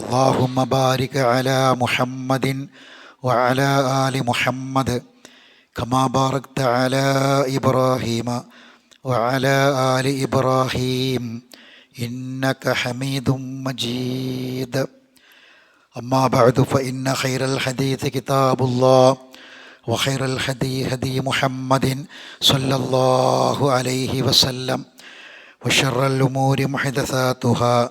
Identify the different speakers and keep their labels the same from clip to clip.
Speaker 1: اللهم بارك على محمد وعلى ال محمد كما باركت على ابراهيم وعلى ال ابراهيم انك حميد مجيد اما بعد فان خير الحديث كتاب الله وخير الهدي هدي محمد صلى الله عليه وسلم وشر الامور محدثاتها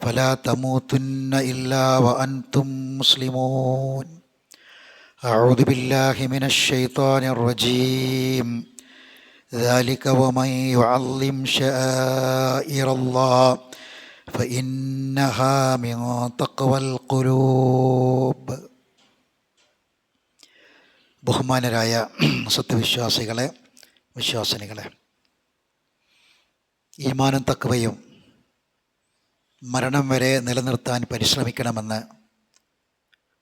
Speaker 1: فلا تموتن إلا وأنتم مسلمون أعوذ بالله من الشيطان الرجيم ذلك ومن يعظم شعائر الله فإنها من تقوى القلوب ബഹുമാനരായ സത്യവിശ്വാസികളെ വിശ്വാസിനികളെ ഈമാനും തക്കവയും മരണം വരെ നിലനിർത്താൻ പരിശ്രമിക്കണമെന്ന്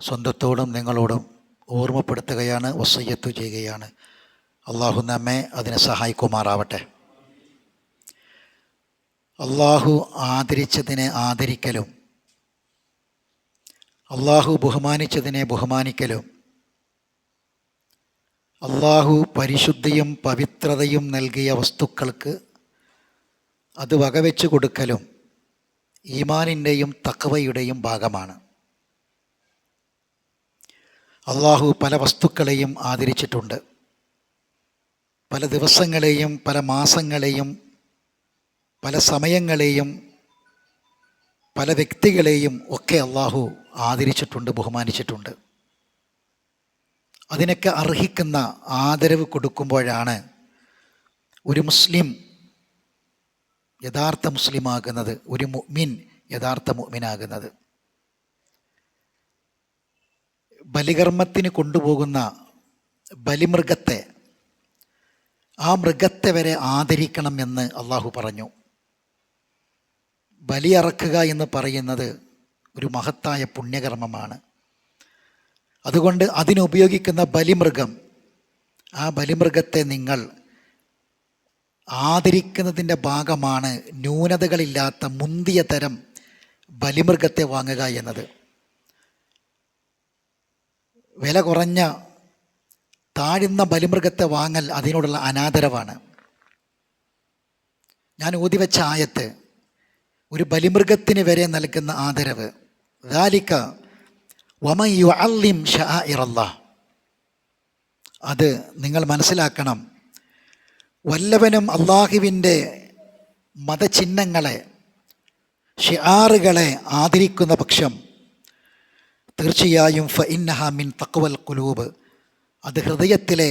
Speaker 1: സ്വന്തത്തോടും നിങ്ങളോടും ഓർമ്മപ്പെടുത്തുകയാണ് വസയ്യത്തു ചെയ്യുകയാണ്. അള്ളാഹു നമ്മെ അതിനെ സഹായിക്കുമാറാവട്ടെ. അള്ളാഹു ആദരിച്ചതിനെ ആദരിക്കലും അള്ളാഹു ബഹുമാനിച്ചതിനെ ബഹുമാനിക്കലും അള്ളാഹു പരിശുദ്ധിയും പവിത്രതയും നൽകിയ വസ്തുക്കൾക്ക് അത് വകവെച്ച് കൊടുക്കലും ഈമാനിന്റെയും തക്കവയുടെയും ഭാഗമാണ്. അള്ളാഹു പല വസ്തുക്കളെയും ആദരിച്ചിട്ടുണ്ട്. പല ദിവസങ്ങളെയും പല മാസങ്ങളെയും പല സമയങ്ങളെയും പല വ്യക്തികളെയും ഒക്കെ അള്ളാഹു ആദരിച്ചിട്ടുണ്ട് ബഹുമാനിച്ചിട്ടുണ്ട്. അതിനൊക്കെ അർഹിക്കുന്ന ആദരവ് കൊടുക്കുമ്പോഴാണ് ഒരു മുസ്ലിം യഥാർത്ഥ മുസ്ലിമാകുന്നത് ഒരു മുഅ്മിൻ യഥാർത്ഥ മുഅ്മിനാകുന്നത്. ബലികർമ്മത്തിന് കൊണ്ടുപോകുന്ന ബലിമൃഗത്തെ ആ മൃഗത്തെ വരെ ആദരിക്കണം എന്ന് അള്ളാഹു പറഞ്ഞു. ബലിയറക്കുക എന്ന് പറയുന്നത് ഒരു മഹത്തായ പുണ്യകർമ്മമാണ്. അതുകൊണ്ട് അതിനുപയോഗിക്കുന്ന ബലിമൃഗം ആ ബലിമൃഗത്തെ നിങ്ങൾ ആദരിക്കുന്നതിന്റെ ഭാഗമാണ് ന്യൂനതകളില്ലാത്ത മുന്തിയ തരം ബലിമൃഗത്തെ വാങ്ങുക എന്നത്. വില കുറഞ്ഞ താഴ്ന്ന ബലിമൃഗത്തെ വാങ്ങൽ അതിനോടുള്ള അനാദരവാണ്. ഞാൻ ഊതിവെച്ച ആയത്ത് ഒരു ബലിമൃഗത്തിന് വരെ നൽകുന്ന ആദരവ്. ദാലിക്ക വമ യു അല്ലിം ഷാഇറല്ല അത് നിങ്ങൾ മനസ്സിലാക്കണം. വല്ലവനും അള്ളാഹുവിന്റെ മതചിഹ്നങ്ങളെ ഷിആറുകളെ ആദരിക്കുന്ന പക്ഷം തീർച്ചയായും ഫ ഇന്നഹ മിൻ തക്വൽ കുലൂബ് അത് ഹൃദയത്തിലെ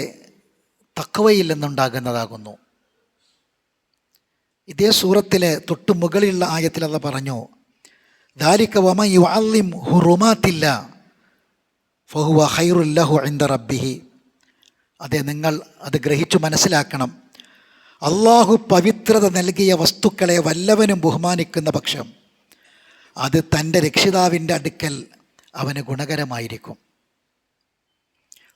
Speaker 1: തക്വയിൽ നിന്നുണ്ടാകുന്നതാകുന്നു. ഇതേ സൂറത്തിലെ തൊട്ടു മുകളിലുള്ള ആയത്തിൽ അത് പറഞ്ഞു ദാലിക്ക വമ യു അല്ലിം ഹുറുമാത്തില്ല ഫഹുവ ഹൈറുല്ലഹു ഇന്ദ റബ്ബിഹി. അതെ നിങ്ങൾ അത് ഗ്രഹിച്ചു മനസ്സിലാക്കണം. അള്ളാഹു പവിത്രത നൽകിയ വസ്തുക്കളെ വല്ലവനും ബഹുമാനിക്കുന്ന പക്ഷം അത് തന്റെ രക്ഷിതാവിന്റെ അടുക്കൽ അവന് ഗുണകരമായിരിക്കും.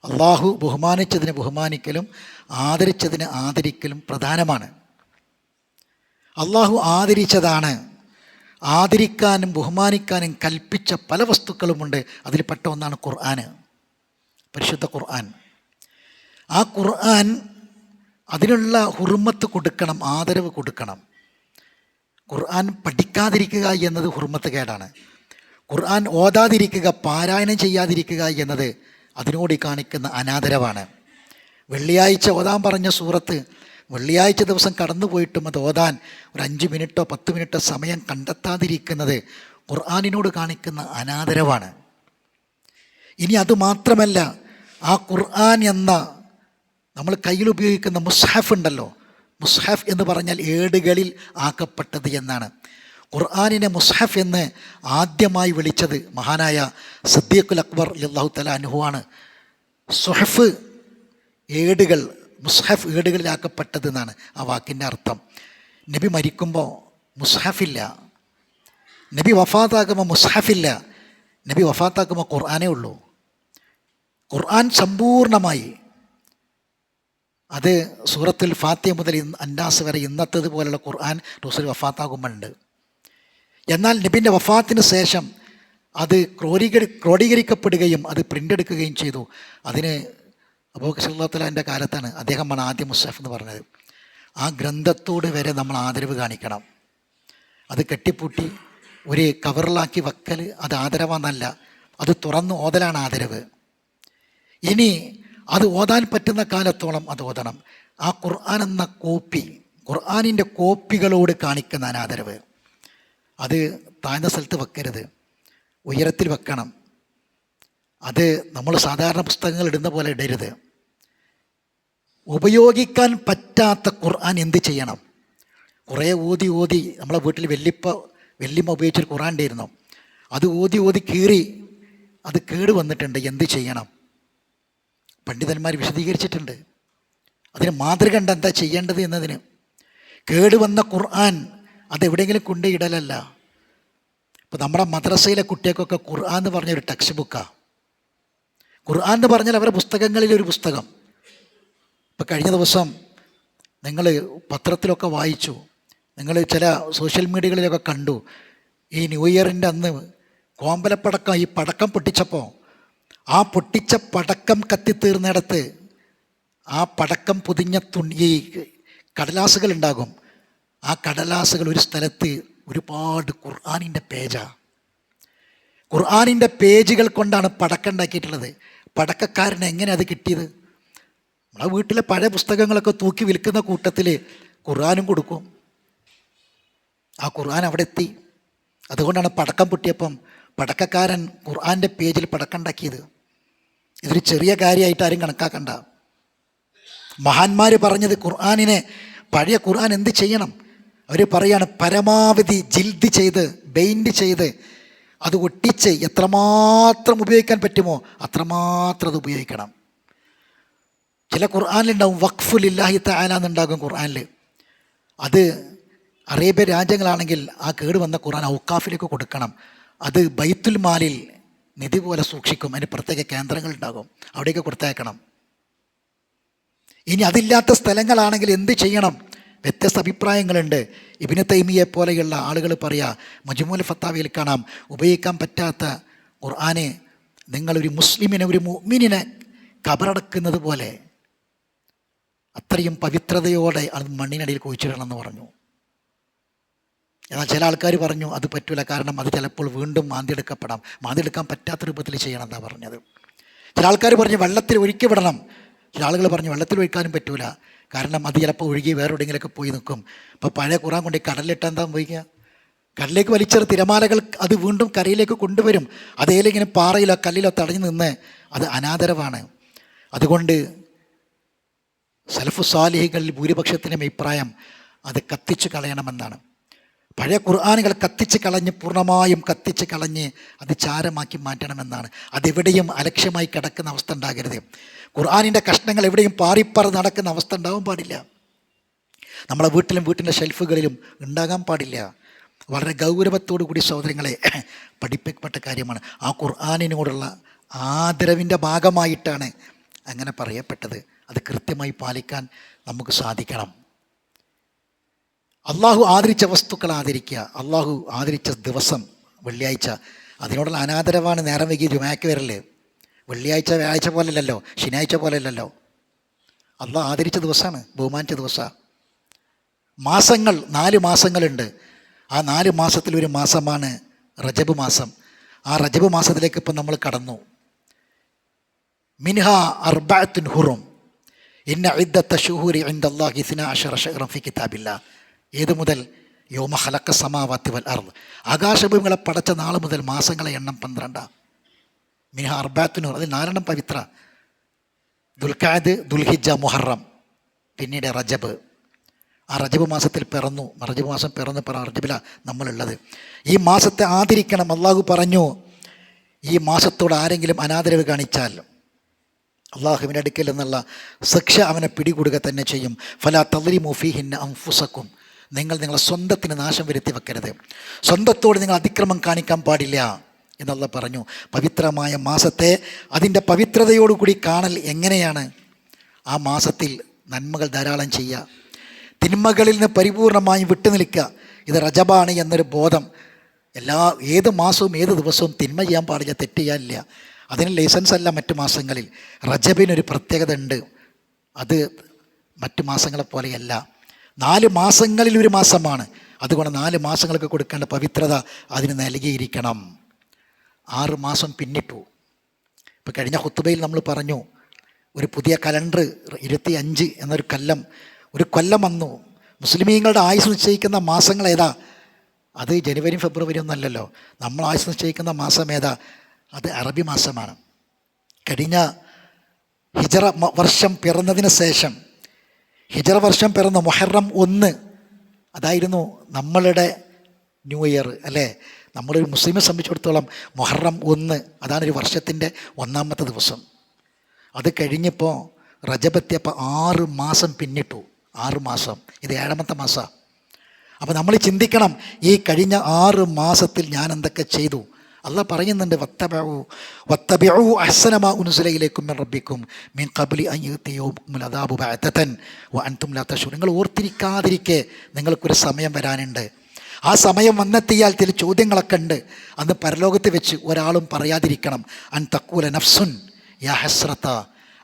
Speaker 1: അള്ളാഹു ബഹുമാനിച്ചതിന് ബഹുമാനിക്കലും ആദരിച്ചതിന് ആദരിക്കലും പ്രധാനമാണ്. അള്ളാഹു ആദരിച്ചതാണ് ആദരിക്കാനും ബഹുമാനിക്കാനും കൽപ്പിച്ച പല വസ്തുക്കളുമുണ്ട്. അതിൽപ്പെട്ട ഒന്നാണ് ഖുർആൻ പരിശുദ്ധ ഖുർആൻ. ആ ഖുർആൻ അതിനുള്ള ഹുർമത്ത് കൊടുക്കണം ആദരവ് കൊടുക്കണം. ഖുർആൻ പഠിക്കാതിരിക്കുക എന്നത് ഹുർമത്ത് കേടാണ്. ഖുർആൻ ഓതാതിരിക്കുക പാരായണം ചെയ്യാതിരിക്കുക എന്നത് അതിനോട് കാണിക്കുന്ന അനാദരവാണ്. വെള്ളിയാഴ്ച ഓതാൻ പറഞ്ഞ സൂറത്ത് വെള്ളിയാഴ്ച ദിവസം കടന്നുപോയിട്ടും അത് ഓതാൻ ഒരു അഞ്ച് മിനിറ്റോ പത്ത് മിനിറ്റോ സമയം കണ്ടെത്താതിരിക്കുന്നത് ഖുർആാനിനോട് കാണിക്കുന്ന അനാദരവാണ്. ഇനി അതുമാത്രമല്ല ആ ഖുർആൻ എന്ന നമ്മൾ കയ്യിൽ ഉപയോഗിക്കുന്ന മുസ്ഹഫ് ഉണ്ടല്ലോ. മുസ്ഹഫ് എന്ന് പറഞ്ഞാൽ ഏടുകളിൽ ആക്കപ്പെട്ടത് എന്നാണ്. ഖുർആാനിനെ മുസ്ഹഫ് എന്ന് ആദ്യമായി വിളിച്ചത് മഹാനായ സദ്ദീഖുൽ അക്ബർ അള്ളാഹു തല അനുഹുവാണ് സുഹഫ് ഏടുകൾ മുസ്ഹഫ് ഏടുകളിലാക്കപ്പെട്ടത് എന്നാണ് ആ വാക്കിന്റെ അർത്ഥം. നബി മരിക്കുമ്പോൾ മുസ്ഹഫില്ല നബി വഫാത്താക്കുമ്പോൾ മുസ്ഹഫില്ല നബി വഫാത്താക്കുമ്പോൾ ഖുർആാനേ ഉള്ളൂ. ഖുർആൻ സമ്പൂർണമായി അത് സൂറത്തുൽ ഫാത്തിയ മുതൽ അന്നാസ് വരെ ഇന്നത്തത് പോലുള്ള ഖുർആൻ റസൂൽ വഫാത്താകുമ്പോഴുണ്ട് എന്നാൽ നബിന്റെ വഫാത്തിന് ശേഷം അത് ക്രോഡീകരി ക്രോഡീകരിക്കപ്പെടുകയും അത് പ്രിന്റ് എടുക്കുകയും ചെയ്തു. അതിന് അബൂഖലാത്തലാന്റെ കാലത്താണ് അദ്ദേഹമാണ് ആദ്യം മുസ്തഫ് എന്ന് പറഞ്ഞത്. ആ ഗ്രന്ഥത്തോട് വരെ നമ്മൾ ആദരവ് കാണിക്കണം. അത് കെട്ടിപ്പൂട്ടി ഒരു കവറിലാക്കി വക്കൽ അത് ആദരവാന്നല്ല അത് തുറന്ന് ഓതലാണ് ആദരവ്. ഇനി അത് ഓതാൻ പറ്റുന്ന കാലത്തോളം അത് ഓതണം. ആ ഖുർആൻ എന്ന കോപ്പി ഖുർആാനിന്റെ കോപ്പികളോട് കാണിക്കുന്ന അനാദരവ്. അത് താഴ്ന്ന സ്ഥലത്ത് വെക്കരുത്. ഉയരത്തിൽ വെക്കണം. അത് നമ്മൾ സാധാരണ പുസ്തകങ്ങൾ ഇടുന്ന പോലെ ഇടരുത്. ഉപയോഗിക്കാൻ പറ്റാത്ത ഖുർആൻ എന്ത് ചെയ്യണം? കുറേ ഓതി ഓതി നമ്മളെ വീട്ടിൽ വെല്ലിപ്പ വെല്ലിമ്മ ഉപയോഗിച്ചൊരു ഖുർആൻ ഉണ്ടായിരുന്നു. അത് ഓതി ഓതി കീറി അത് കേട് വന്നിട്ടുണ്ട്. എന്ത് ചെയ്യണം? പണ്ഡിതന്മാർ വിശദീകരിച്ചിട്ടുണ്ട്. അതിന് മാതൃക കണ്ട് എന്താ ചെയ്യേണ്ടത് എന്നതിന്. കേടുവന്ന ഖുർആൻ അതെവിടെയെങ്കിലും കൊണ്ടിടലല്ല ഇപ്പോൾ നമ്മുടെ മദ്രസയിലെ കുട്ടികൾക്കൊക്കെ ഖുർആൻ എന്ന് പറഞ്ഞൊരു ടെക്സ്റ്റ് ബുക്കാണ് ഖുർആൻ എന്ന് പറഞ്ഞാൽ അവരുടെ പുസ്തകങ്ങളിലെ ഒരു പുസ്തകം. ഇപ്പോൾ കഴിഞ്ഞ ദിവസം നിങ്ങൾ പത്രത്തിലൊക്കെ വായിച്ചു. നിങ്ങൾ ചില സോഷ്യൽ മീഡിയകളിലൊക്കെ കണ്ടു. ഈ ന്യൂ ഇയറിന്റെ അന്ന് കോമ്പലപ്പടക്കം ഈ പടക്കം പൊട്ടിച്ചപ്പോൾ ആ പൊട്ടിച്ച പടക്കം കത്തിത്തീർന്നിടത്ത് ആ പടക്കം പൊതിഞ്ഞ തുണി ഈ കടലാസുകൾ ഉണ്ടാകും ആ കടലാസുകൾ ഒരു സ്ഥലത്ത് ഒരുപാട് ഖുർആാനിന്റെ പേജാ. ഖുർആാനിന്റെ പേജുകൾ കൊണ്ടാണ് പടക്കം ഉണ്ടാക്കിയിട്ടുള്ളത്. പടക്കക്കാരന് എങ്ങനെ അത് കിട്ടിയത്? നമ്മളെ വീട്ടിലെ പഴയ പുസ്തകങ്ങളൊക്കെ തൂക്കി വിൽക്കുന്ന കൂട്ടത്തിൽ ഖുർആാനും കൊടുക്കും. ആ ഖുർആൻ അവിടെ എത്തി. അതുകൊണ്ടാണ് പടക്കം പൊട്ടിയപ്പം പടക്കക്കാരൻ ഖുർആന്റെ പേജിൽ പടക്കം ഉണ്ടാക്കിയത്. ഇതൊരു ചെറിയ കാര്യമായിട്ട് ആരും കണക്കാക്കണ്ട. മഹാന്മാർ പറഞ്ഞത് ഖുർആാനിനെ പഴയ ഖുർആൻ എന്ത് ചെയ്യണം? അവർ പറയാണ് പരമാവധി ജിൽദ് ചെയ്ത് ബെയിൻഡ് ചെയ്ത് അത് ഒട്ടിച്ച് എത്രമാത്രം ഉപയോഗിക്കാൻ പറ്റുമോ അത്രമാത്രം അത് ഉപയോഗിക്കണം. ചില ഖുർആാനിലുണ്ടാവും വഖഫുലില്ലാഹി താല എന്നുണ്ടാകും ഖുർആാനിൽ അത് അറേബ്യ രാജ്യങ്ങളാണെങ്കിൽ ആ കേട് വന്ന ഖുർആൻ ഔക്കാഫിലേക്ക് കൊടുക്കണം. അത് ബൈത്തുൽ മാലിൽ നിധി പോലെ സൂക്ഷിക്കും. അതിന് പ്രത്യേക കേന്ദ്രങ്ങൾ ഉണ്ടാകും അവിടേക്ക് കൊടുത്തേക്കണം ഇനി അതില്ലാത്ത സ്ഥലങ്ങളാണെങ്കിൽ എന്ത് ചെയ്യണം? വ്യത്യസ്ത അഭിപ്രായങ്ങളുണ്ട്. ഇബിന് തൈമിയെ പോലെയുള്ള ആളുകൾ പറയാ മജ്മൂൽ ഫത്താവിയിൽ കാണാം ഉപയോഗിക്കാൻ പറ്റാത്ത ഖുർആനെ നിങ്ങളൊരു മുസ്ലിമിനെ ഒരു മുഅ്മിനിനെ കബറടക്കുന്നത് പോലെ അത്രയും പവിത്രതയോടെ അത് മണ്ണിനടിയിൽ കുഴിച്ചിടണമെന്ന് പറഞ്ഞു. എന്നാൽ ചില ആൾക്കാർ പറഞ്ഞു അത് പറ്റില്ല കാരണം അത് ചിലപ്പോൾ വീണ്ടും മാന്തിയെടുക്കപ്പെടാം. മാന്തിയെടുക്കാൻ പറ്റാത്ത രൂപത്തിൽ ചെയ്യണം എന്നാണ് പറഞ്ഞത്. ചില ആൾക്കാർ പറഞ്ഞു വെള്ളത്തിൽ ഒഴുക്കി വിടണം ചില ആളുകൾ പറഞ്ഞു വെള്ളത്തിൽ ഒഴിക്കാനും പറ്റൂല. കാരണം അത് ചിലപ്പോൾ ഒഴുകി വേറെ പോയി നിൽക്കും. ഇപ്പോൾ പഴയ കുറാൻ കൊണ്ട് കടലിട്ടാൻ എന്താ പോയിക്കുക കടലിലേക്ക് വലിച്ചെറ തിരമാലകൾ അത് വീണ്ടും കരയിലേക്ക് കൊണ്ടുവരും. അതേലിങ്ങനെ പാറയിലോ കല്ലിലോ തടഞ്ഞു നിന്ന് അത് അനാദരവാണ്. അതുകൊണ്ട് സലഫു സാലിഹികളിൽ ഭൂരിപക്ഷത്തിന്റെ അഭിപ്രായം അത് കത്തിച്ചു കളയണമെന്നാണ്. പഴയ ഖുർആാനുകൾ കത്തിച്ച് കളഞ്ഞ് പൂർണമായും കത്തിച്ച് കളഞ്ഞ് അത് ചാരമാക്കി മാറ്റണമെന്നാണ്. അതെവിടെയും അലക്ഷ്യമായി കിടക്കുന്ന അവസ്ഥ ഉണ്ടാകരുത്. ഖുർആാനിന്റെ കഷ്ണങ്ങൾ എവിടെയും പാറിപ്പറ നടക്കുന്ന അവസ്ഥ ഉണ്ടാവാൻ പാടില്ല. നമ്മളെ വീട്ടിലും വീട്ടിന്റെ ഷെൽഫുകളിലും ഉണ്ടാകാൻ പാടില്ല. വളരെ ഗൗരവത്തോടു കൂടി സഹോദരങ്ങളെ പഠിപ്പിക്കപ്പെട്ട കാര്യമാണ്. ആ ഖുർആാനിനോടുള്ള ആദരവിന്റെ ഭാഗമായിട്ടാണ് അങ്ങനെ പറയപ്പെട്ടത്. അത് കൃത്യമായി പാലിക്കാൻ നമുക്ക് സാധിക്കണം. അള്ളാഹു ആദരിച്ച വസ്തുക്കൾ ആദരിക്കുക. അള്ളാഹു ആദരിച്ച ദിവസം വെള്ളിയാഴ്ച. അതിനോടുള്ള അനാദരവാണ് നേരം വൈകി ജുമാക്ക് വരല്ലേ വെള്ളിയാഴ്ച വ്യാഴാഴ്ച പോലല്ലല്ലോ ശനിയാഴ്ച പോലല്ലല്ലോ. അള്ളാഹ് ആദരിച്ച ദിവസമാണ് ബഹുമാനിച്ച ദിവസമാണ്. മാസങ്ങൾ നാല് മാസങ്ങളുണ്ട്. ആ നാല് മാസത്തിൽ ഒരു മാസമാണ് റജബ് മാസം. ആ റജബ് മാസത്തിലേക്ക് ഇപ്പം നമ്മൾ കടന്നു. മിൻഹ അർബാത്തുൻ ഹുറും. ഇന്ന ഇദ്ദത്ത ഷുഹൂരി ഇൻദല്ലാഹി ഇസ്ന അശറ ഷഹ്റൻ ഫി കിതാബില്ല ഏത് മുതൽ? യോമ ഹലക്ക സമാവാത്തി വൽ ആകാശഭൂമികളെ പടച്ച നാൾ മുതൽ മാസങ്ങളെ എണ്ണം പന്ത്രണ്ടാ. മിനിഹ അർബാത്തിനൂർ അതിൽ നാലെണ്ണം പവിത്ര. ദുൽഖാദ് ദുൽഹിജ മുഹറം. പിന്നീട് റജബ്. ആ റജബ് മാസത്തിൽ പിറന്നു. റജബ് മാസം പിറന്ന് പറ റജബിലാണ് നമ്മളുള്ളത്. ഈ മാസത്തെ ആദരിക്കണം. അള്ളാഹു പറഞ്ഞു ഈ മാസത്തോട് ആരെങ്കിലും അനാദരവ് കാണിച്ചാൽ അള്ളാഹുവിന്റെ അടുക്കൽ എന്നുള്ള ശിക്ഷ അവനെ പിടികൂടുക തന്നെ ചെയ്യും. ഫലാ തലരി മുഫീഹിൻ അംഫുസക്കും നിങ്ങൾ നിങ്ങളെ സ്വന്തത്തിന് നാശം വരുത്തി വെക്കരുത്. സ്വന്തത്തോട് നിങ്ങൾ അതിക്രമം കാണിക്കാൻ പാടില്ല എന്നുള്ള പറഞ്ഞു. പവിത്രമായ മാസത്തെ അതിന്റെ പവിത്രതയോടുകൂടി കാണൽ എങ്ങനെയാണ്? ആ മാസത്തിൽ നന്മകൾ ധാരാളം ചെയ്യുക. തിന്മകളിൽ നിന്ന് പരിപൂർണമായും വിട്ടുനിൽക്കുക. ഇത് റജബാണ് എന്നൊരു ബോധം. എല്ലാ ഏത് മാസവും ഏത് ദിവസവും തിന്മ ചെയ്യാൻ പാടില്ല തെറ്റ് ചെയ്യാനില്ല അതിന് ലൈസൻസ് അല്ല മറ്റു മാസങ്ങളിൽ. റജബിനൊരു പ്രത്യേകത ഉണ്ട് അത് മറ്റു മാസങ്ങളെ പോലെയല്ല. നാല് മാസങ്ങളിൽ ഒരു മാസമാണ്. അതുകൊണ്ട് നാല് മാസങ്ങൾക്ക് കൊടുക്കേണ്ട പവിത്രത അതിന് നൽകിയിരിക്കണം. ആറ് മാസം പിന്നിട്ടു. ഇപ്പോൾ കഴിഞ്ഞ ഹുത്തുബയിൽ നമ്മൾ പറഞ്ഞു ഒരു പുതിയ കലണ്ടർ ഇരുപത്തി അഞ്ച് എന്നൊരു കൊല്ലം ഒരു കൊല്ലം വന്നു. മുസ്ലിമീങ്ങളുടെ ആയുസ് നിശ്ചയിക്കുന്ന മാസങ്ങൾ ഏതാ? അത് ജനുവരി ഫെബ്രുവരി ഒന്നല്ലല്ലോ നമ്മൾ ആയുസ് നിശ്ചയിക്കുന്ന മാസം ഏതാ? അത് അറബി മാസമാണ്. കഴിഞ്ഞ ഹിജറ വർഷം പിറന്നതിന് ശേഷം ഹിജറ വർഷം പിറന്ന മൊഹറം ഒന്ന്. അതായിരുന്നു നമ്മളുടെ ന്യൂ ഇയർ അല്ലേ? നമ്മളൊരു മുസ്ലിമെ സംബന്ധിച്ചിടത്തോളം മൊഹറം ഒന്ന് അതാണ് ഒരു വർഷത്തിന്റെ ഒന്നാമത്തെ ദിവസം. അത് കഴിഞ്ഞപ്പോൾ റജബെത്തിയപ്പോൾ ആറ് മാസം പിന്നിട്ടു. ആറ് മാസം. ഇത് ഏഴാമത്തെ മാസമാണ് അപ്പോൾ നമ്മൾ ചിന്തിക്കണം ഈ കഴിഞ്ഞ ആറ് മാസത്തിൽ ഞാൻ എന്തൊക്കെ ചെയ്തു? അല്ല പറയുന്നുണ്ട് വത്തബു വത്തബിഉ അഹ്സനമാ ഉനുസലയിലേക്കും മിൻ റബ്ബിക്കും മിൻ ഖബ്ലി അൻ യഅതിയകുമുൽ അദാബു ബഅതൻ വ അൻതും ലാ നിങ്ങൾ ഓർത്തിരിക്കാതിരിക്കെ നിങ്ങൾക്കൊരു സമയം വരാനുണ്ട്. ആ സമയം വന്നെത്തിയാൽ ചില ചോദ്യങ്ങളൊക്കെ ഉണ്ട്. അന്ന് പരലോകത്ത് വെച്ച് ഒരാളും പറയാതിരിക്കണം. അൻ തക്കൂല നഫ്സുൻ യാ ഹസ്രത്ത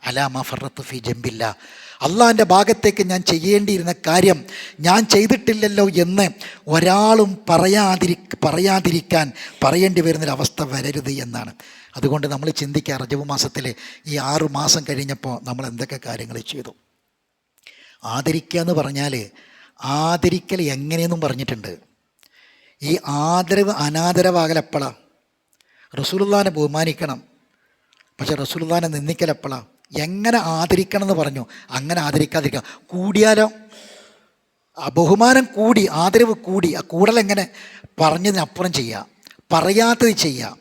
Speaker 1: അലാമ ഫറത്ത് ഫി ജംബില്ല. അള്ളാഹിന്റെ ഭാഗത്തേക്ക് ഞാൻ ചെയ്യേണ്ടിയിരുന്ന കാര്യം ഞാൻ ചെയ്തിട്ടില്ലല്ലോ എന്ന് ഒരാളും പറയാതിരി പറയാതിരിക്കാൻ പറയേണ്ടി വരുന്നൊരവസ്ഥ വരരുത് എന്നാണ്. അതുകൊണ്ട് നമ്മൾ ചിന്തിക്കുക റജബ് മാസത്തിൽ ഈ ആറു മാസം കഴിഞ്ഞപ്പോൾ നമ്മൾ എന്തൊക്കെ കാര്യങ്ങൾ ചെയ്തു? ആദരിക്കുക എന്ന് പറഞ്ഞാൽ ആദരിക്കൽ എങ്ങനെയെന്നും പറഞ്ഞിട്ടുണ്ട്. ഈ ആദരവ് അനാദരവാകലെപ്പോഴാണ് റസൂലുള്ളാനെ ബഹുമാനിക്കണം. പക്ഷെ റസൂലുള്ളാനെ നിന്ദിക്കലെപ്പോഴാണ് എങ്ങനെ ആദരിക്കണം എന്ന് പറഞ്ഞു. അങ്ങനെ ആദരിക്കാതിരിക്കാം കൂടിയാലോ? ബഹുമാനം കൂടി ആദരവ് കൂടി ആ കൂടലെങ്ങനെ പറഞ്ഞതിനപ്പുറം ചെയ്യുക. പറയാത്തത് ചെയ്യുക.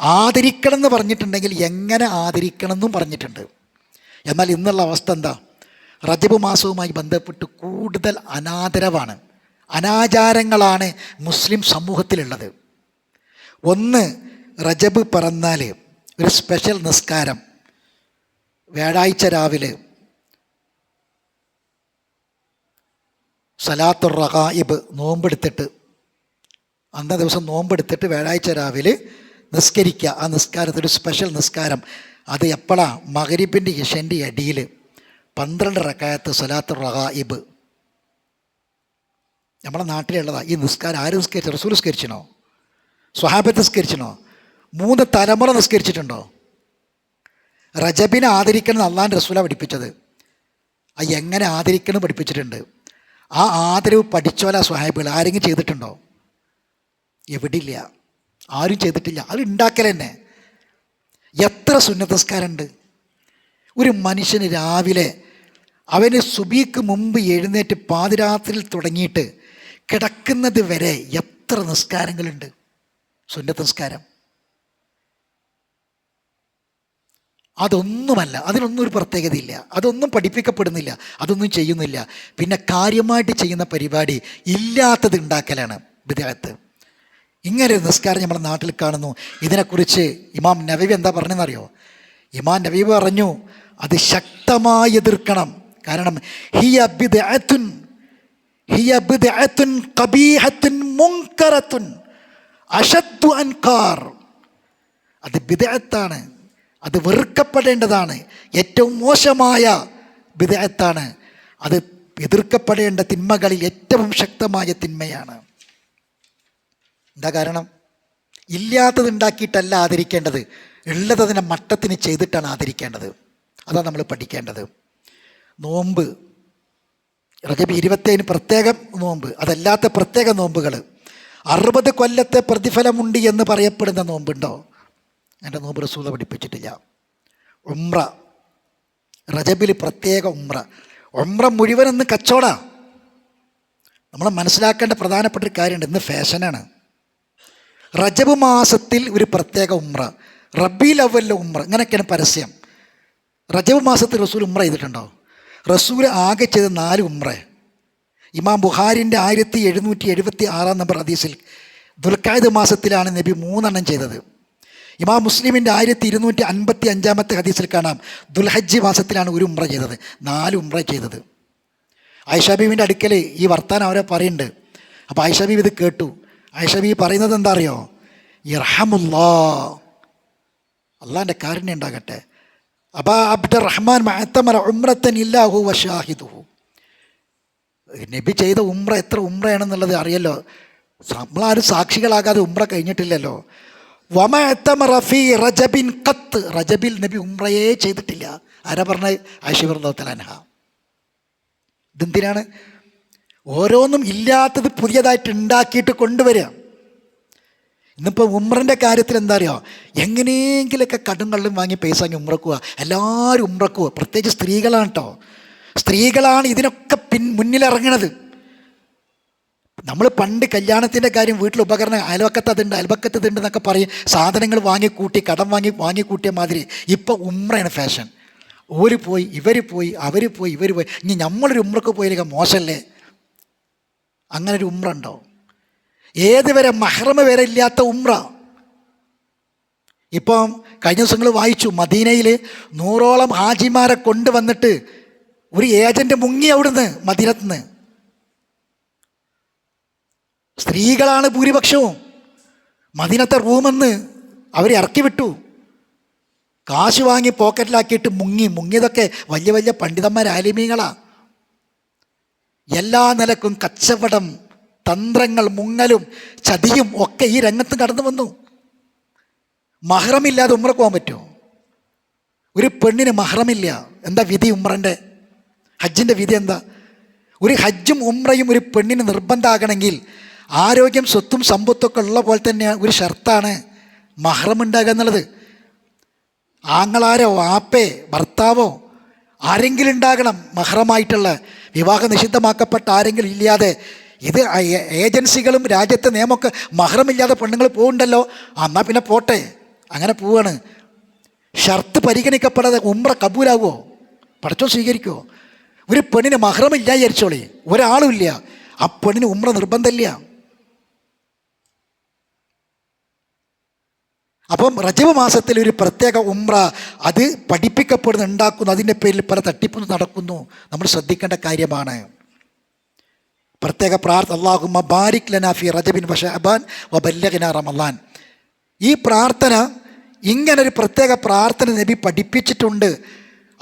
Speaker 1: ആദരിക്കണം എന്ന് പറഞ്ഞിട്ടുണ്ടെങ്കിൽ എങ്ങനെ ആദരിക്കണം എന്നും പറഞ്ഞിട്ടുണ്ട്. എന്നാൽ ഇന്നുള്ള അവസ്ഥ എന്താ? റജബ് മാസവുമായി ബന്ധപ്പെട്ട് കൂടുതൽ അനാദരവാണ്. അനാചാരങ്ങളാണ് മുസ്ലിം സമൂഹത്തിലുള്ളത്. ഒന്ന് റജബ് പറന്നാൽ ഒരു സ്പെഷ്യൽ നിസ്കാരം. വ്യാഴാഴ്ച രാവിലെ സലാത്തുർ റഹായിബ് നോമ്പെടുത്തിട്ട് അന്ന ദിവസം നോമ്പെടുത്തിട്ട് വ്യാഴാഴ്ച രാവിലെ നിസ്കരിക്കുക. ആ നിസ്കാരത്തിലൊരു സ്പെഷ്യൽ നിസ്കാരം. അത് എപ്പോഴാണ് മകരിപ്പിന്റെ ഇഷന്റെ അടിയിൽ പന്ത്രണ്ട് റക്കായത്ത് സലാത്തുർ റഹായിബ് നമ്മുടെ നാട്ടിലുള്ളതാ. ഈ നിസ്കാരം ആര് നിസ്കരിച്ചു? റസൂൽ നിസ്കരിച്ചിനോ സ്വഹാബത്ത് നിസ്കരിച്ചിനോ മൂന്ന് തലമുറ നിസ്കരിച്ചിട്ടുണ്ടോ? റജബിനെ ആദരിക്കണം അള്ളാൻ റസൂല പഠിപ്പിച്ചത്. ആ എങ്ങനെ ആദരിക്കണം പഠിപ്പിച്ചിട്ടുണ്ട്. ആ ആദരവ് പഠിച്ചോല സ്വഹാബികൾ ആരെങ്കിലും ചെയ്തിട്ടുണ്ടോ? എവിടില്ല. ആരും ചെയ്തിട്ടില്ല. അത് ഉണ്ടാക്കൽ തന്നെ. എത്ര സുന്നതസ്കാരമുണ്ട്. ഒരു മനുഷ്യന് രാവിലെ അവന് സുബീക്ക് മുമ്പ് എഴുന്നേറ്റ് പാതിരാത്രിയിൽ തുടങ്ങിയിട്ട് കിടക്കുന്നത് വരെ എത്ര നിസ്കാരങ്ങളുണ്ട്. സുന്നത്ത് അതൊന്നുമല്ല അതിനൊന്നും ഒരു പ്രത്യേകതയില്ല. അതൊന്നും പഠിപ്പിക്കപ്പെടുന്നില്ല അതൊന്നും ചെയ്യുന്നില്ല. പിന്നെ കാര്യമായിട്ട് ചെയ്യുന്ന പരിപാടി ഇല്ലാത്തത് ഉണ്ടാക്കലാണ് വിദേഹത്ത് ഇങ്ങനെ ഒരു നിസ്കാരം നമ്മുടെ നാട്ടിൽ കാണുന്നു. ഇതിനെക്കുറിച്ച് ഇമാം നവീബ് എന്താ പറഞ്ഞെന്നറിയോ ഇമാം നവീബ് പറഞ്ഞു അത് ശക്തമായി എതിർക്കണം. കാരണം ഹി ബിദ്അത്തുൻ ഹി ബിദ്അത്തുൻ കബീഹത്തുൻ മുങ്കറത്തുൻ അഷദ്ദു അൻകാർ. അത് ബിദഅത്താണ്. അത് വെറുക്കപ്പെടേണ്ടതാണ്. ഏറ്റവും മോശമായ വിദേഹത്താണ് അത് എതിർക്കപ്പെടേണ്ട തിന്മകളിൽ ഏറ്റവും ശക്തമായ തിന്മയാണ്. എന്താ കാരണം? ഇല്ലാത്തത് ഉണ്ടാക്കിയിട്ടല്ല ആദരിക്കേണ്ടത്. ഉള്ളത് അതിനെ മട്ടത്തിന് ചെയ്തിട്ടാണ് ആദരിക്കേണ്ടത്. അതാണ് നമ്മൾ പഠിക്കേണ്ടത്. നോമ്പ്. റജബ് ഇരുപത്തേഴിന് പ്രത്യേകം നോമ്പ്. അതല്ലാത്ത പ്രത്യേക നോമ്പുകൾ അറുപത് കൊല്ലത്തെ പ്രതിഫലമുണ്ട് എന്ന് പറയപ്പെടുന്ന നോമ്പുണ്ടോ? എന്റെ നോമ്പ് റസൂല പഠിപ്പിച്ചിട്ടില്ല. ഉമ്ര റജബിൽ പ്രത്യേക ഉമ്ര ഉമ്ര മുഴുവൻ ഇന്ന് കച്ചവട. നമ്മൾ മനസ്സിലാക്കേണ്ട പ്രധാനപ്പെട്ട ഒരു കാര്യമുണ്ട് ഇന്ന് ഫാഷനാണ്. റജബ് മാസത്തിൽ ഒരു പ്രത്യേക ഉമ്ര റബ്ബീൽ അവലിലെ ഉമ്ര ഇങ്ങനെയൊക്കെയാണ് പരസ്യം. റജബ് മാസത്തിൽ റസൂൽ ഉമ്ര ചെയ്തിട്ടുണ്ടോ? റസൂൽ ആകെ ചെയ്ത നാല് ഉമ്ര ഇമാം ബുഹാരിന്റെ ആയിരത്തി എഴുന്നൂറ്റി എഴുപത്തി ആറാം നമ്പർ ഹദീസിൽ ദുൽഖായത് മാസത്തിലാണ് നബി മൂന്നെണ്ണം ചെയ്തത്. ഇമാം മുസ്ലിമിന്റെ ആയിരത്തി ഇരുന്നൂറ്റി അൻപത്തി അഞ്ചാമത്തെ ഹദീസിൽ കാണാം. ദുൽഹജ്ജി മാസത്തിലാണ് ഒരു ഉമ്ര ചെയ്തത്. നാല് ഉമ്ര ചെയ്തത്. ആയിഷാബീബിന്റെ അടുക്കൽ ഈ വർത്താനം അവരെ പറയുന്നുണ്ട് അപ്പോൾ ആയിഷാബീബ് ഇത് കേട്ടു. ആയിഷാബീബ് പറയുന്നത് എന്താ അറിയോ? ഇർഹമുല്ലാ. അള്ളാന്റെ കാരുണ്യം ഉണ്ടാകട്ടെ. അബാ അബ്ദുർ റഹ്മാൻ മഅത്തമറ ഉമ്രത്തൻ ഇല്ലാഹു വഷാഹിദുഹു നബി ചെയ്ത ഉമ്ര എത്ര ഉമ്രയാണെന്നുള്ളത് അറിയല്ലോ. നമ്മളാരും സാക്ഷികളാകാതെ ഉമ്ര കഴിഞ്ഞിട്ടില്ലല്ലോ. വമഅത്തമറ ഫീ റജബിൻ കത്ത് റജബിൽ നബി ഉമ്രയേ ചെയ്തിട്ടില്ല. ആരാ പറഞ്ഞ ആഷിവർദ്ദോത്തലൻഹ ഇതെന്തിനാണ്? ഓരോന്നും ഇല്ലാത്തത് പുതിയതായിട്ട് ഉണ്ടാക്കിയിട്ട് കൊണ്ടുവരിക. ഇന്നിപ്പോൾ ഉമ്രന്റെ കാര്യത്തിൽ എന്താ അറിയോ എങ്ങനെയെങ്കിലൊക്കെ കടും കള്ളും വാങ്ങി പൈസ വാങ്ങി ഉമ്രക്കുക എല്ലാവരും ഉമ്രക്കുക പ്രത്യേകിച്ച് സ്ത്രീകളാണ് കേട്ടോ സ്ത്രീകളാണ് ഇതിനൊക്കെ പിൻ മുന്നിലിറങ്ങണത്. നമ്മൾ പണ്ട് കല്യാണത്തിന്റെ കാര്യം വീട്ടിൽ ഉപകരണം അയൽവക്കത്ത് അതുണ്ട് എന്നൊക്കെ പറയും. സാധനങ്ങൾ വാങ്ങിക്കൂട്ടി കടം വാങ്ങി വാങ്ങിക്കൂട്ടിയ മാതിരി. ഇപ്പോൾ ഉമ്രയാണ് ഫാഷൻ ഓര് പോയി ഇവർ പോയി അവർ പോയി ഇവർ പോയി. ഇനി നമ്മളൊരു ഉമ്രക്ക് പോയില്ലെങ്കിൽ മോശമല്ലേ അങ്ങനെ ഒരു ഉമ്ര ഉണ്ടാവും ഏതുവരെ മഹ്റമ വരെ ഇല്ലാത്ത ഉമ്ര? ഇപ്പം കഴിഞ്ഞ ദിവസങ്ങൾ വായിച്ചു മദീനയിൽ നൂറോളം ഹാജിമാരെ കൊണ്ടുവന്നിട്ട് ഒരു ഏജന്റ് മുങ്ങി അവിടുന്ന് മദീനത്തുനിന്ന് സ്ത്രീകളാണ് ഭൂരിപക്ഷവും. മദിനത്തെ റൂമെന്ന് അവരെ ഇറക്കി വിട്ടു. കാശ് വാങ്ങി പോക്കറ്റിലാക്കിയിട്ട് മുങ്ങി. മുങ്ങിയതൊക്കെ വലിയ വലിയ പണ്ഡിതന്മാർ ആലിമീങ്ങളാ. എല്ലാ നിലക്കും കച്ചവടം തന്ത്രങ്ങൾ മുങ്ങലും ചതിയും ഒക്കെ ഈ രംഗത്ത് കടന്നു വന്നു. മഹ്റമില്ലാതെ ഉമ്ര പോകാൻ പറ്റുമോ ഒരു പെണ്ണിന് മഹ്റമില്ല. എന്താ വിധി ഉമ്രന്റെ ഹജ്ജിന്റെ വിധി എന്താ? ഒരു ഹജ്ജും ഉമ്രയും ഒരു പെണ്ണിന് നിർബന്ധമാകണമെങ്കിൽ ആരോഗ്യം സ്വത്തും സമ്പത്തൊക്കെ ഉള്ള പോലെ തന്നെ ഒരു ഷർത്താണ് മഹ്റം ഉണ്ടാകുക എന്നുള്ളത്. ആങ്ങളാരോ ആപ്പേ ഭർത്താവോ ആരെങ്കിലും ഉണ്ടാകണം മഹ്റമായിട്ടുള്ള വിവാഹം നിഷിദ്ധമാക്കപ്പെട്ട ആരെങ്കിലും ഇല്ലാതെ ഇത് ഏജൻസികളും രാജ്യത്തെ നിയമമൊക്കെ മഹ്റമില്ലാതെ പെണ്ണുങ്ങൾ പോകുന്നുണ്ടല്ലോ എന്നാൽ പിന്നെ പോട്ടെ. അങ്ങനെ പോവാണ്. ഷർത്ത് പരിഗണിക്കപ്പെടാതെ ഉമ്ര കബൂലാകുമോ പടച്ചോ സ്വീകരിക്കുമോ ഒരു പെണ്ണിന് മഹ്റമില്ല വിചാരിച്ചോളി. ഒരാളുമില്ല ആ പെണ്ണിന് ഉമ്ര നിർബന്ധമില്ല. അപ്പം റജബ് മാസത്തിൽ ഒരു പ്രത്യേക ഉമ്ര അത് പഠിപ്പിക്കപ്പെടുന്ന ഉണ്ടാക്കുന്നു അതിന്റെ പേരിൽ പല തട്ടിപ്പും നടക്കുന്നു. നമ്മൾ ശ്രദ്ധിക്കേണ്ട കാര്യമാണ്. പ്രത്യേക പ്രാർത്ഥ അള്ളാഹുമ ബാരിക് ലനാഫി റജബിൻ വഷബാൻ വബല്ലഖിന റമലാൻ ഈ പ്രാർത്ഥന ഇങ്ങനൊരു പ്രത്യേക പ്രാർത്ഥന നബി പഠിപ്പിച്ചിട്ടുണ്ട്.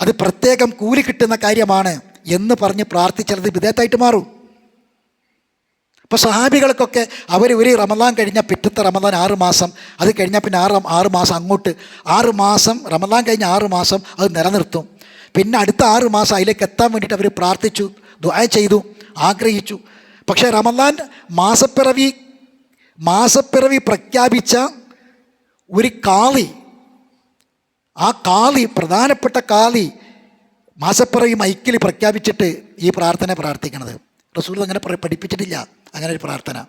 Speaker 1: അത് പ്രത്യേകം കൂലി കിട്ടുന്ന കാര്യമാണ് എന്ന് പറഞ്ഞ് പ്രാർത്ഥിച്ചത് വിധേയത്തായിട്ട് മാറും. ഇപ്പോൾ സഹാബികൾക്കൊക്കെ അവർ ഒരു റമദാൻ കഴിഞ്ഞ പിറ്റത്തെ റമദാൻ ആറ് മാസം അത് കഴിഞ്ഞാൽ പിന്നെ ആറ് ആറ് മാസം അങ്ങോട്ട്. ആറ് മാസം റമദാൻ കഴിഞ്ഞ ആറ് മാസം അത് നിലനിർത്തും. പിന്നെ അടുത്ത ആറ് മാസം അതിലേക്ക് എത്താൻ വേണ്ടിയിട്ട് അവർ പ്രാർത്ഥിച്ചു ദുആ ചെയ്തു ആഗ്രഹിച്ചു. പക്ഷേ റമദാൻ മാസപ്പിറവി മാസപ്പിറവി പ്രഖ്യാപിച്ച ഒരു കാളി ആ കാളി പ്രധാനപ്പെട്ട കാളി മാസപ്പിറവി മൈക്കിൽ പ്രഖ്യാപിച്ചിട്ട് ഈ പ്രാർത്ഥന പ്രാർത്ഥിക്കണത്. റസൂൽ അങ്ങനെ പഠിപ്പിച്ചിട്ടില്ല. അങ്ങനെ ഒരു പ്രാർത്ഥന.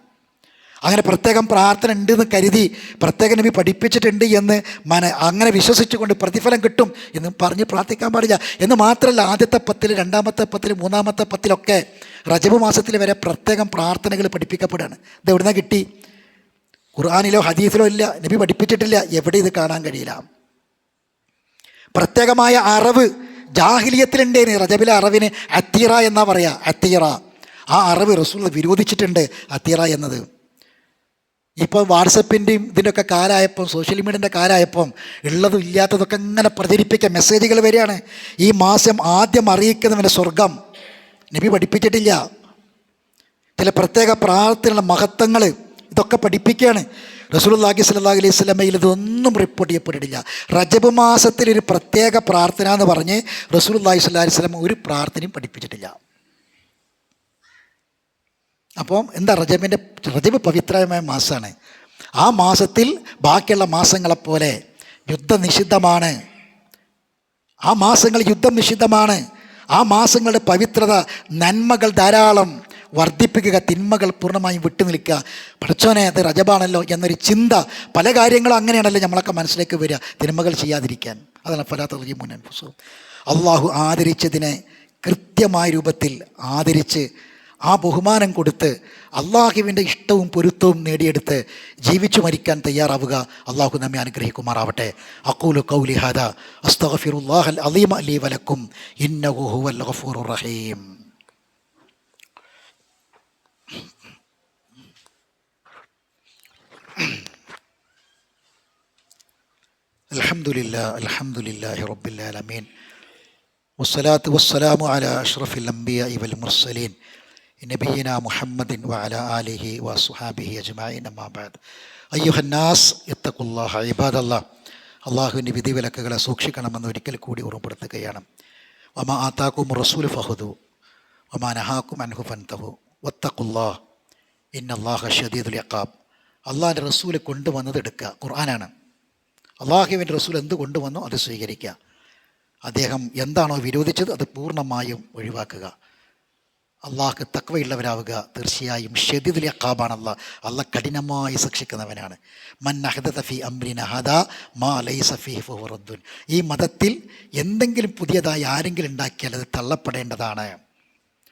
Speaker 1: അങ്ങനെ പ്രത്യേകം പ്രാർത്ഥന ഉണ്ട് എന്ന് കരുതി പ്രത്യേക നബി പഠിപ്പിച്ചിട്ടുണ്ട് എന്ന് മന അങ്ങനെ വിശ്വസിച്ചുകൊണ്ട് പ്രതിഫലം കിട്ടും എന്ന് പറഞ്ഞ് പ്രാർത്ഥിക്കാൻ പാടില്ല. എന്ന് മാത്രമല്ല ആദ്യത്തെ പത്തിൽ രണ്ടാമത്തെ പത്തിൽ മൂന്നാമത്തെ പത്തിലൊക്കെ റജബ് മാസത്തിൽ വരെ പ്രത്യേകം പ്രാർത്ഥനകൾ പഠിപ്പിക്കപ്പെടുകയാണ്. ഇത് എവിടുന്ന കിട്ടി? ഖുർആാനിലോ ഹദീസിലോ ഇല്ല. നബി പഠിപ്പിച്ചിട്ടില്ല. എവിടെ ഇത് കാണാൻ കഴിയില്ല. പ്രത്യേകമായ അറിവ് ജാഹിലിയത്തിലുണ്ടേന് റജബിലെ അറിവിന് അത്തീറ എന്നാ പറയാ? അത്തീറ. ആ അറിവ് റസൂൽ വിരോധിച്ചിട്ടുണ്ട് അത്തീറ എന്നത്. ഇപ്പോൾ വാട്സപ്പിന്റെയും ഇതിന്റെയൊക്കെ കാലമായപ്പം സോഷ്യൽ മീഡിയന്റെ കാലമായപ്പം ഉള്ളതും ഇല്ലാത്തതൊക്കെ ഇങ്ങനെ പ്രചരിപ്പിക്കുക മെസ്സേജുകൾ വരികയാണ് ഈ മാസം ആദ്യം അറിയിക്കുന്നവന്റെ സ്വർഗം നബി പഠിപ്പിച്ചിട്ടില്ല. ചില പ്രത്യേക പ്രാർത്ഥനയുടെ മഹത്വങ്ങൾ ഇതൊക്കെ പഠിപ്പിക്കുകയാണ്. റസൂലുള്ളാഹി സ്വല്ലല്ലാഹു അലൈഹി സ്വലമയിൽ ഇതൊന്നും റിപ്പോർട്ട് ചെയ്യപ്പെട്ടിട്ടില്ല. റജബ് മാസത്തിൽ ഒരു പ്രത്യേക പ്രാർത്ഥന എന്ന് പറഞ്ഞ് റസൂലുള്ളാഹി സ്വല്ലാ അലൈഹി സ്വലം ഒരു പ്രാർത്ഥനയും പഠിപ്പിച്ചിട്ടില്ല. അപ്പം എന്താ റജബിന്റെ റജബ് പവിത്രമായ മാസമാണ് ആ മാസത്തിൽ ബാക്കിയുള്ള മാസങ്ങളെപ്പോലെ യുദ്ധം നിഷിദ്ധമാണ് ആ മാസങ്ങൾ യുദ്ധം നിഷിദ്ധമാണ് ആ മാസങ്ങളുടെ പവിത്രത നന്മകൾ ധാരാളം വർദ്ധിപ്പിക്കുക തിന്മകൾ പൂർണമായും വിട്ടു നിൽക്കുക പഠിച്ചോനെ അത് റജബാണല്ലോ എന്നൊരു ചിന്ത പല കാര്യങ്ങളും അങ്ങനെയാണല്ലോ നമ്മളൊക്കെ മനസ്സിലേക്ക് വരിക. തിന്മകൾ ചെയ്യാതിരിക്കാൻ. അതാണ് ഫലാത്ത മുൻ അൻഫുസും. അള്ളാഹു ആദരിച്ചതിനെ കൃത്യമായ രൂപത്തിൽ ആദരിച്ച് ആ ബഹുമാനം കൊടുത്ത് അള്ളാഹുവിന്റെ ഇഷ്ടവും പൊരുത്തവും നേടിയെടുത്ത് ജീവിച്ചു മരിക്കാൻ തയ്യാറാവുക. അള്ളാഹു നമ്മെ അനുഗ്രഹിക്കുമാറാവട്ടെ. അക്കൂലു കൗലിഹാദ അസ്തഫിറുല്ലാഹൽ അലീം അലി വലക്കും. ഇന്നഹുവൽ ഹുവൽ ഗഫൂറുർ റഹീം. അൽഹംദുലില്ലാ അൽഹംദുലില്ലാഹി റബ്ബിൽ ആലമീൻ. വസ്സലാത്തു വസ്സലാമു അല അഷ്റഫിൽ അംബിയ വൽ മുർസലീൻ. നബീന മുഹമ്മദിൻ വഅല ആലിഹി വസുഹാബിഹി അജ്മഈൻ അമ്മാ ബഅദ്. അയ്യുഹന്നാസ് ഇത്തഖുല്ലാഹ അള്ളാഹ് അള്ളാഹുവിന്റെ വിധിവിലക്കുകളെ സൂക്ഷിക്കണമെന്ന് ഒരിക്കൽ കൂടി ഉറപ്പെടുത്തുകയാണ് വമ ആത്താക്കും റസൂൽ ഫഹുദു. വമാ നഹാക്കും അൻഹു ഫൻതഹു. വത്തഖുല്ലാഹ്. ഇന്നല്ലാഹ ഷദീദുൽ യഖാബ് അള്ളാഹിന്റെ റസൂൽ കൊണ്ടുവന്നത് എടുക്കുക. ഖുർആനാണ്. അള്ളാഹുവിന്റെ റസൂൽ എന്ത് കൊണ്ടുവന്നോ അത് സ്വീകരിക്കുക. അദ്ദേഹം എന്താണോ വിരോധിച്ചത് അത് പൂർണമായും ഒഴിവാക്കുക. അള്ളാഹ്ക്ക് തക്വയുള്ളവരാവുക തീർച്ചയായും. ഷെദിദുലി അക്കാബാണ് അള്ളാഹ്. അള്ളാഹ് കഠിനമായി ശിക്ഷിക്കുന്നവനാണ്. മൻ അഹദ ഫി അംരിന ഹദ മാ ലൈസ സഫി ഫുറദ്ദുൻ ഈ മതത്തിൽ എന്തെങ്കിലും പുതിയതായി ആരെങ്കിലും ഉണ്ടാക്കിയാൽ അത് തള്ളപ്പെടേണ്ടതാണ്.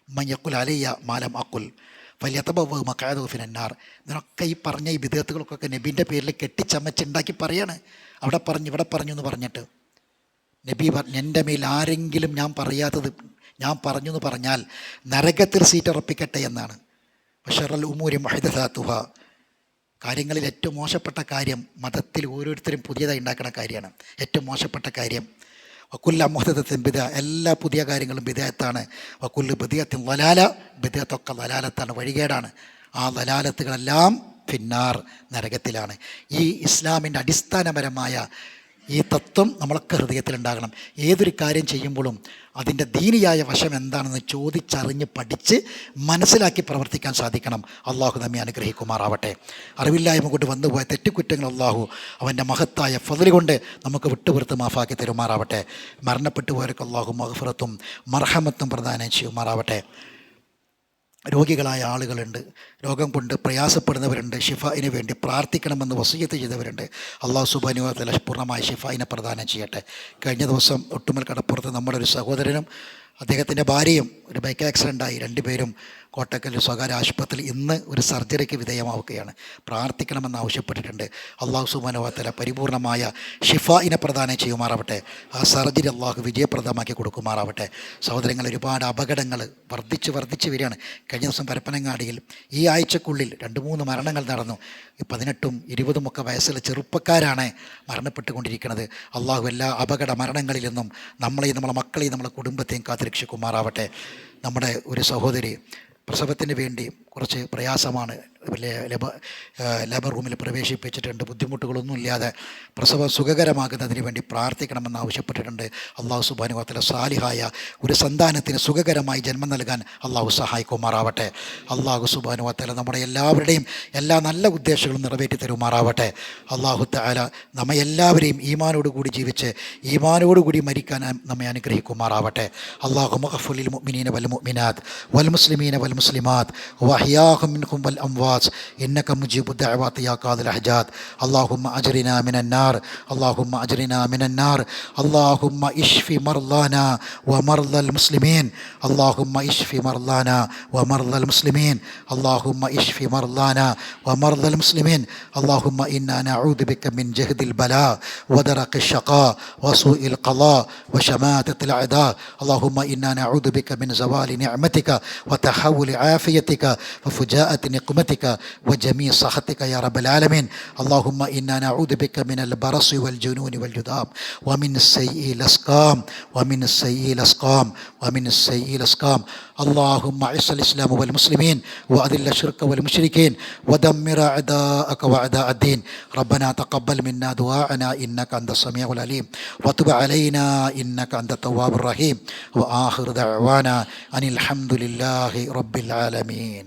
Speaker 1: മയ്യക്കുൽ അലയ്യ മാലം അക്കുൽ വലിയത്തബവ് മക്കാദുഫിനാർ ഇതിനൊക്കെ ഈ പറഞ്ഞ ഈ വിധേയത്തുകൾക്കൊക്കെ നബീന്റെ പേരിൽ കെട്ടിച്ചമച്ചുണ്ടാക്കി പറയാണ്. അവിടെ പറഞ്ഞു ഇവിടെ പറഞ്ഞു എന്ന് പറഞ്ഞിട്ട്. നബി പറഞ്ഞു എന്റെ മേൽ ആരെങ്കിലും ഞാൻ പറയാത്തത് ഞാൻ പറഞ്ഞു എന്ന് പറഞ്ഞാൽ നരകത്തിൽ സീറ്റ് ഉറപ്പിക്കട്ടെ എന്നാണ്. ബഷറൽ ഉമൂരി മഹിദാത്തുഹ കാര്യങ്ങളിൽ ഏറ്റവും മോശപ്പെട്ട കാര്യം മതത്തിൽ ഓരോരുത്തരും പുതിയതായി ഉണ്ടാക്കുന്ന കാര്യമാണ്. ഏറ്റവും മോശപ്പെട്ട കാര്യം വക്കുല്ല മുഹദത്തിൻ ബിദ. എല്ലാ പുതിയ കാര്യങ്ങളും ബിദയത്താണ്. വക്കുല്ല് ബിദിയത്തിൻ വലാല. ബിദയത്തൊക്കെ വലാലത്താണ് വഴികേടാണ്. ആ വലാലത്തുകളെല്ലാം പിന്നാർ നരകത്തിലാണ്. ഈ ഇസ്ലാമിന്റെ അടിസ്ഥാനപരമായ ഈ തത്വം നമ്മളൊക്കെ ഹൃദയത്തിലുണ്ടാകണം. ഏതൊരു കാര്യം ചെയ്യുമ്പോഴും അതിന്റെ ദീനിയായ വശം എന്താണെന്ന് ചോദിച്ചറിഞ്ഞ് പഠിച്ച് മനസ്സിലാക്കി പ്രവർത്തിക്കാൻ സാധിക്കണം. അള്ളാഹു നമ്മെ അനുഗ്രഹിക്കുമാറാവട്ടെ. അറിവില്ലായ്മ കൊണ്ട് വന്നുപോയ തെറ്റുകുറ്റങ്ങൾ അള്ളാഹു അവന്റെ മഹത്തായ ഫതിൽ കൊണ്ട് നമുക്ക് വിട്ടുപുറത്ത് മാഫാക്കി തരുമാറാവട്ടെ. മരണപ്പെട്ടു പോയവർക്ക് അള്ളാഹു മഹഫറത്തും മർഹമത്തും പ്രധാനം ചെയ്യുമാറാവട്ടെ. രോഗികളായ ആളുകളുണ്ട്. രോഗം കൊണ്ട് പ്രയാസപ്പെടുന്നവരുണ്ട്. ഷിഫായിന് വേണ്ടി പ്രാർത്ഥിക്കണമെന്ന് വസീയത്ത് ചെയ്തവരുണ്ട്. അള്ളാഹു സുബാനുവല പൂർണമായ ഷിഫായിനെ പ്രദാനം ചെയ്യട്ടെ. കഴിഞ്ഞ ദിവസം ഒട്ടുമൽ കടപ്പുറത്ത് നമ്മുടെ ഒരു സഹോദരനും അദ്ദേഹത്തിന്റെ ഭാര്യയും ഒരു ബൈക്ക് ആക്സിഡന്റായി രണ്ടുപേരും കോട്ടക്കൽ സ്വകാര്യ ആശുപത്രിയിൽ ഇന്ന് ഒരു സർജറിക്ക് വിധേയമാവുകയാണ്. പ്രാർത്ഥിക്കണമെന്ന് ആവശ്യപ്പെട്ടിട്ടുണ്ട്. അള്ളാഹു സുബാനുവാത്തല പരിപൂർണമായ ഷിഫായിനെ പ്രദാനം ചെയ്യുമാറാവട്ടെ. ആ സർജറി അള്ളാഹു വിജയപ്രദമാക്കി കൊടുക്കുമാറാവട്ടെ. സഹോദരങ്ങൾ ഒരുപാട് അപകടങ്ങൾ വർദ്ധിച്ച് വർദ്ധിച്ച് വരികയാണ്. കഴിഞ്ഞ ദിവസം പരപ്പനങ്ങാടിയിൽ ഈ ആഴ്ചക്കുള്ളിൽ രണ്ട് മൂന്ന് മരണങ്ങൾ നടന്നു. പതിനെട്ടും ഇരുപതും ഒക്കെ വയസ്സുള്ള ചെറുപ്പക്കാരാണ് മരണപ്പെട്ടുകൊണ്ടിരിക്കുന്നത്. അള്ളാഹു എല്ലാ അപകട മരണങ്ങളിൽ നിന്നും നമ്മളെയും നമ്മളെ മക്കളെയും നമ്മളെ കുടുംബത്തെയും കാത്തുരക്ഷിക്കുമാറാവട്ടെ. നമ്മുടെ ഒരു സഹോദരി പ്രസവത്തിന് വേണ്ടിയും കുറച്ച് പ്രയാസമാണ്. ലബ ലബർ റൂമിൽ പ്രവേശിപ്പിച്ചിട്ടുണ്ട്. ബുദ്ധിമുട്ടുകളൊന്നും ഇല്ലാതെ പ്രസവം സുഖകരമാകുന്നതിന് വേണ്ടി പ്രാർത്ഥിക്കണമെന്ന് ആവശ്യപ്പെട്ടിട്ടുണ്ട്. അള്ളാഹു സുബാനുവാത്തിലെ സാലിഹായ ഒരു സന്താനത്തിന് സുഖകരമായി ജന്മം നൽകാൻ അള്ളാഹു സഹായിക്കുമാറാവട്ടെ. അള്ളാഹു സുബാനുവാത്തല നമ്മുടെ എല്ലാവരുടെയും എല്ലാ നല്ല ഉദ്ദേശങ്ങളും നിറവേറ്റി തരുമാറാവട്ടെ. അള്ളാഹു താല നമ്മെ എല്ലാവരെയും ഈമാനോടുകൂടി ജീവിച്ച് ഈമാനോടുകൂടി മരിക്കാൻ നമ്മെ അനുഗ്രഹിക്കുമാറാവട്ടെ. അള്ളാഹു മഹഫുലിൽ മുഅ്മിനീന വൽ മുഅ്മിനാത്ത് വൽ മുസ്ലിമീന വൽ മുസ്ലിമാത്ത് വഹിയാഹും മിൻഹും വൽ അംവാ والأموات إنك مجيب الدعوات يا قاضي الحاجات اللهم أجرنا من النار. اللهم أجرنا من النار. اللهم اشف مرضانا ومرضى المسلمين. اللهم اشف مرضانا ومرضى المسلمين. اللهم اشف مرضانا ومرضى المسلمين. اللهم إنا نعوذ بك من جهد البلاء ودرك الشقاء وسوء القضاء وشماتة الأعداء. اللهم إنا نعوذ بك من زوال نعمتك وتحول عافيتك وفجاءة نقمتك وجميع سخطك يا رب العالمين اللهم إنا نعوذ بك من البرص والجنون والجذام ومن السيء الأسقام ومن السيء الأسقام ومن السيء الأسقام اللهم اعز الإسلام والمسلمين وأذل الشرك والمشركين ودمر أعداءك وأعداء الدين ربنا تقبل منا دعاءنا إنك أنت السميع العليم وتب علينا إنك أنت التواب الرحيم وآخر دعوانا أن الحمد لله رب العالمين